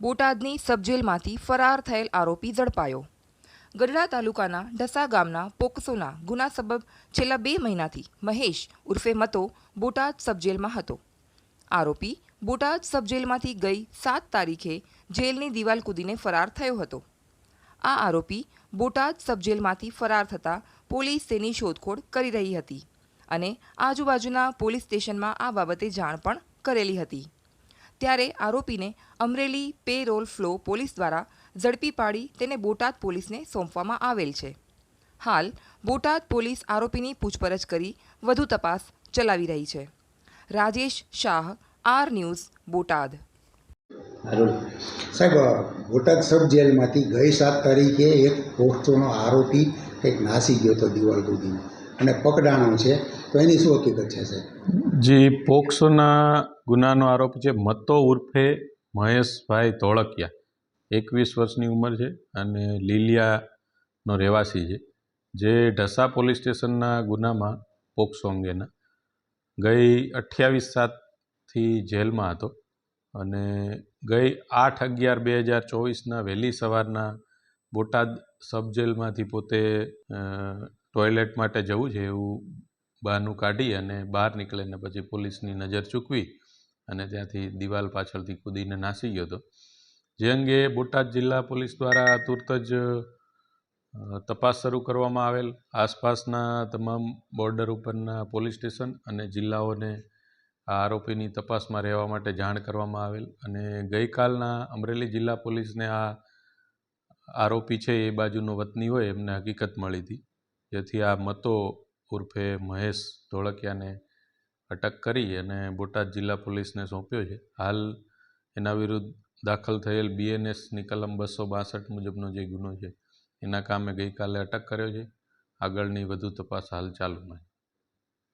બોટાદની સબજેલમાંથી ફરાર થયેલ આરોપી ઝડપાયો. ગઢડા તાલુકાના ઢસા ગામના પોક્સોના ગુના સબબ છેલ્લા બે મહિનાથી મહેશ ઉર્ફે મતો બોટાદ સબજેલમાં હતો. આરોપી બોટાદ સબજેલમાંથી ગઈ સાત તારીખે જેલની દિવાલ કૂદીને ફરાર થયો હતો. આ આરોપી બોટાદ સબજેલમાંથી ફરાર થતાં પોલીસ તેની શોધખોળ કરી રહી હતી અને આજુબાજુના પોલીસ સ્ટેશનમાં આ બાબતે જાણ પણ કરેલી હતી. ત્યારે આરોપીને Amreli parole furlough police દ્વારા ઝડપી પાડી તેને બોટાદ પોલીસને સોંપવામાં આવેલ છે. હાલ બોટાદ પોલીસ આરોપીની પૂછપરછ કરી વધુ તપાસ ચલાવી રહી છે. Rajesh Shah R news Botad. સાહેબ બોટાદ સબ જેલમાંથી ગઈ સાત તારીખે એક પોસ્ટોનો આરોપી કંઈક નાસી ગયો હતો દિવાલ કૂદીને અને પકડાણો છે. તો એની શું હકીકત છે સાહેબ? જી પોક્સોના ગુનાનો આરોપ છે મતો ઉર્ફે મહેશભાઈ ધોળકિયા, એકવીસ વર્ષની ઉંમર છે અને લીલિયાનો રહેવાસી છે, જે ઢસા પોલીસ સ્ટેશનના ગુનામાં પોક્સો અંગેના ગઈ અઠ્યાવીસ સાતથી જેલમાં હતો અને ગઈ આઠ અગિયાર બે હજાર ચોવીસના વહેલી સવારના બોટાદ સબ જેલમાંથી પોતે ટોયલેટ માટે જવું છે એવું બહારનું કાઢી અને બહાર નીકળે ને પછી પોલીસની નજર ચૂકવી અને ત્યાંથી દિવાલ પાછળથી કૂદીને નાસી ગયો હતો. જે અંગે બોટાદ જિલ્લા પોલીસ દ્વારા તુરત જ તપાસ શરૂ કરવામાં આવેલ. આસપાસના તમામ બોર્ડર ઉપરના પોલીસ સ્ટેશન અને જિલ્લાઓને આ આરોપીની તપાસમાં રહેવા માટે જાણ કરવામાં આવેલ અને ગઈકાલના અમરેલી જિલ્લા પોલીસને આ આરોપી છે એ બાજુનો વતની હોય એમને હકીકત મળી હતી. જેથી આ મતો ઉર્ફે મહેશ ધોળકિયાને અટક કરી અને બોટાદ જિલ્લા પોલીસને સોંપ્યો છે. હાલ એના વિરુદ્ધ દાખલ થયેલ બીએનએસની કલમ બસો બાસઠ મુજબનો જે ગુનો છે, એના કામે ગઈકાલે અટક કર્યો છે. આગળની વધુ તપાસ હાલ ચાલુમાં છે.